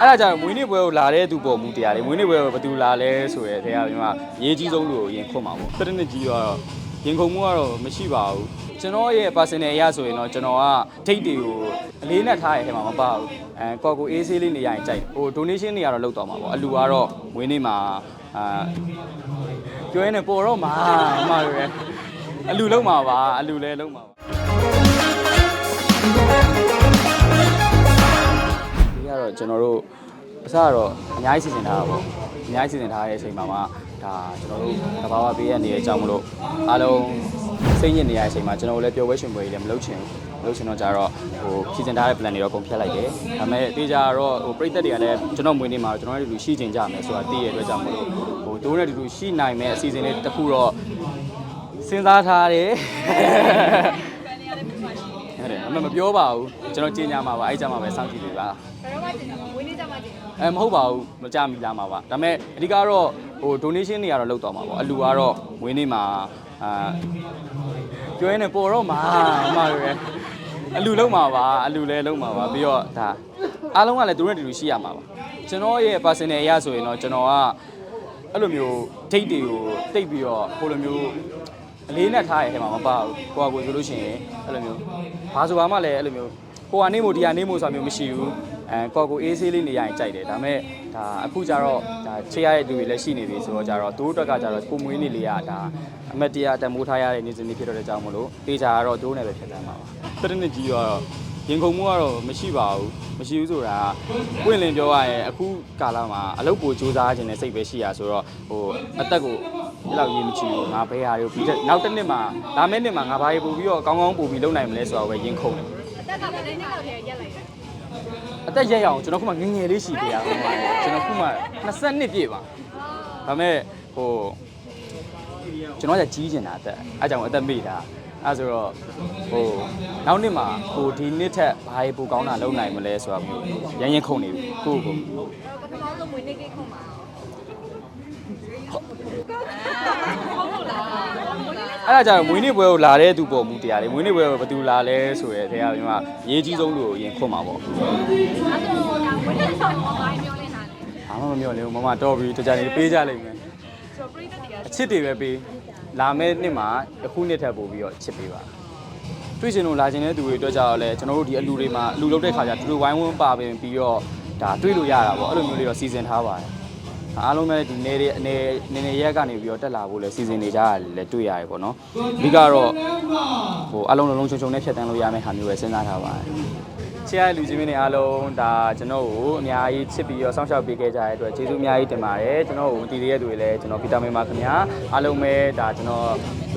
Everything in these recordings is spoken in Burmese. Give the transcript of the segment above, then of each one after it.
အဲ့ဒါကြောင့်မွေးနေ့ပွဲကိုလာတဲ့သူပေါ်မူတရားလေမွေးနေ့ပွဲကိုဘယ်သူလာလဲဆိုရဲတဲ့ကဒီမှာရေးကြီးဆုံးလူကိုရင်ခွတ်မှာပေါ့တရနှစ်ကြီးတော့ရင်ခုန်မှုကတော့မရှိပါဘူးကျွန်တော်ရဲ့ personal အရဆိုရင်တော့ကျွန်တော်ကဒိတ်တွေကိုအလေးနဲ့ထားရတဲ့ထဲမှာမပါဘူးအဲကော်ကိုအေးဆေးလေးနေရရင်ကြိုက်ဟို donation တွေကတော့လောက်တော့မှာပေါ့အလူကတော့မွေးနေ့မှာအာပြောရင်းနဲ့ပေါ်တော့မှာအမှားရယ်အလူလုံးမှာပါအလူလည်းလုံးမှာပါဒီ ကတော့ကျွန်တော်တို့အစကတော့အများကြီးစီစဉ်ထားတာပေါ့အများကြီးစီစဉ်ထားတဲ့အချိန်မှာမှဒါကျွန်တော်တို့တဘာဝပေးရနေတဲ့အကြောင်းမလို့အားလုံးစိတ်ညစ်နေရတဲ့အချိန်မှာကျွန်တော်တို့လည်းပျော်ပွဲရှင်ပွဲကြီးလည်းမလုပ်ချင်ဘူးမလုပ်ချင်တော့ကြတော့ဟိုစီစဉ်ထားတဲ့ plan တွေတော့ကုန်ဖြတ်လိုက်တယ်ဒါပေမဲ့တေးကြတော့ဟိုပြိသက်တွေကလည်းကျွန်တော်မွေးနေ့မှာကျွန်တော်တို့လူရှိချင်ကြမယ်ဆိုတာသိရတဲ့အတွက်ကြောင့်မလို့ဟိုတိုးနဲ့တူတူရှိနိုင်မဲ့အစီအစဉ်လေးတစ်ခုတော့စဉ်းစားထားတယ် ဟုတ်တယ်အမေမပြောပါဘူးကျွန်တော်ကြီးညာမှာပါအဲ့ကြမှာပဲစောင့်ကြည့်ပေးပါဘယ်တော့မှကျင်တာမွေးနေ့ကြမှာကျင်တာအဲမဟုတ်ပါဘူးမကြမိလားမှာပါဒါပေမဲ့အဓိကတော့ဟို donation တွေကတော့လောက်တော့မှာပေါ့အလူကတော့ဝင်းနေမှာအာပြောရင်းနဲ့ပေါ်တော့မှာအမှားရယ်အလူလုံးမှာပါအလူလည်းလုံးမှာပါပြီးတော့ဒါအားလုံးကလည်းသူတို့နဲ့တူတူရှိရမှာပါကျွန်တော်ရဲ့ personal အရဆိုရင်တော့ကျွန်တော်ကအဲ့လိုမျိုး date တွေကိုတိတ်ပြီးတော့ဟိုလိုမျိုး အလေးနဲ့ထားရတဲ့ထဲမှာမပါဘူးကိုကကိုဆိုလို့ရှိရင်အဲ့လိုမျိုးဘာဆိုဘာမှလည်းအဲ့လိုမျိုးကိုကနေမို့ဒီကနေမို့ဆိုတာမျိုးမရှိဘူးအဲကော်ကိုအေးဆေးလေးနေရရင်ကြိုက်တယ်ဒါပေမဲ့ဒါအခုကျတော့ဒါချေရတဲ့လူတွေလည်းရှိနေပြီဆိုတော့ကျတော့သူတို့အတွက်ကကျတော့ကိုမွေးနေလေးရဒါအမတ်တရားတမိုးထားရတဲ့နေစဉ်လေးဖြစ်တော့တဲ့ကြောင်းမလို့တေချာကတော့သူတို့နဲ့ပဲဖြစ်တတ်မှာပါတရနှစ်ကြီးတော့ ရင်ခုန်မှုကတော့မရှိပါဘူးမရှိဘူးဆိုတာကပွင့်လင်းပြောရရင်အခုကာလမှာအလုပ်ပိုစူးစမ်းခြင်းနဲ့စိတ်ပဲရှိရဆိုတော့ဟိုအသက်ကိုဒီလောက်ရေးမချီဘူးငါဘယ်ဟာတွေကိုပြီးတဲ့နောက်တစ်နှစ်မှာလာမယ့်နှစ်မှာငါဘာတွေပို့ပြီးတော့ကောင်းကောင်းပို့ပြီးလုပ်နိုင်မလဲဆိုတော့ပဲရင်ခုန်တယ်အသက်ကလည်းနေ့လောက်တည်းရက်လိုက်တယ်အသက်ရက်ရအောင်ကျွန်တော်ခုမှငယ်ငယ်လေးရှိသေးရအောင်ပါကျွန်တော်ခုမှ20နှစ်ပြည့်ပါဒါပေမဲ့ဟိုကျွန်တော်ကကြီးကျင်တာအသက်အဲကြောင့်အသက်မေ့တာ အဲဆိုတော့ဟိုနောက်နှစ်မှာဟိုဒီနှစ်ထက်ဘာတွေပိုကောင်းတာလုပ်နိုင်မလဲဆိုတာမျိုးရရင်ရင်ခုန်နေပြီကိုယ့်ကိုယ်ပထမဆုံးမွေးနေ့ကိတ်ခုံမှာဟုတ်ဟုတ်လားမွေးနေ့အဲ့ဒါကြတော့မွေးနေ့ပွဲကိုလာတဲ့သူပေါ်မူတရားလေမွေးနေ့ပွဲကိုဘယ်သူလာလဲဆိုရဲတဲ့ကဒီမှာရေးကြီးဆုံးလူကိုရင်ခွတ်မှာပေါ့အဲ့တော့ဒါမွေးနေ့ဆောင်မှာဘာပြောလဲနားလဲဘာမှမပြောလဲဘူးမမတော်ပြီတကြနေပေးကြလိမ့်မယ်ဆိုတော့ပရိသတ်တွေကအချစ်တွေပဲပေး လာမယ့်နှစ်မှာအခုနှစ်ထပ်ပို့ပြီးတော့ချစ်ပေးပါတွေ့ရှင်လို့လာခြင်းတဲ့သူတွေအတွက်ကြတော့လဲကျွန်တော်တို့ဒီအလူတွေမှာအလူလုပ်တဲ့ခါကျသူတို့ဝိုင်းဝန်းပါပင်ပြီးတော့ဒါတွေ့လို့ရတာပေါ့အဲ့လိုမျိုးလေးတော့စီစဉ်ထားပါတယ်အားလုံးပဲဒီနေတွေအနေနေနေရက်ကနေပြီးတော့တက်လာဖို့လဲစီစဉ်နေကြရတယ်လဲတွေ့ရတယ်ပေါ့နော်အဓိကတော့ ဟိုအလုံးလုံးလုံးချုံချုံနဲ့ဖြတ်တန်းလို့ရမယ့်ဟာမျိုးပဲစဉ်းစားထားပါတယ်ချစ်ရတဲ့လူချင်းမင်းတွေအားလုံးဒါကျွန်တော်ကိုအများကြီးချစ်ပြီးတော့စောင့်ရှောက်ပေးခဲ့ကြတဲ့အတွက်ကျေးဇူးအများကြီးတင်ပါတယ်ကျွန်တော်ကိုတည်ရတဲ့သူတွေလည်းကျွန်တော်ဗီတာမင်ပါခင်ဗျာအားလုံးပဲဒါကျွန်တော်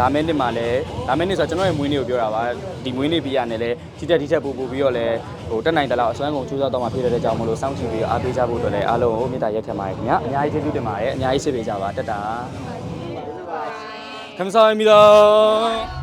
လာမယ့်နှစ်မှာလည်းလာမယ့်နှစ်ဆိုတော့ကျွန်တော်ရဲ့မွေးနေ့ကိုပြောတာပါဒီမွေးနေ့ပြရနေလဲဒီတက်ဒီတက်ပို့ပို့ပြီးတော့လည်းဟိုတက်နိုင်တယ်လို့အစွမ်းကုန်ကြိုးစားတော့မှဖြစ်တဲ့ကြောင့်မလို့စောင့်ကြည့်ပြီးတော့အားပေးကြဖို့အတွက်လည်းအားလုံးကိုမေတ္တာရက်ခံပါတယ်ခင်ဗျာအများကြီးကျေးဇူးတင်ပါတယ်အများကြီးချစ်ပေးကြပါတက်တာ감사합니다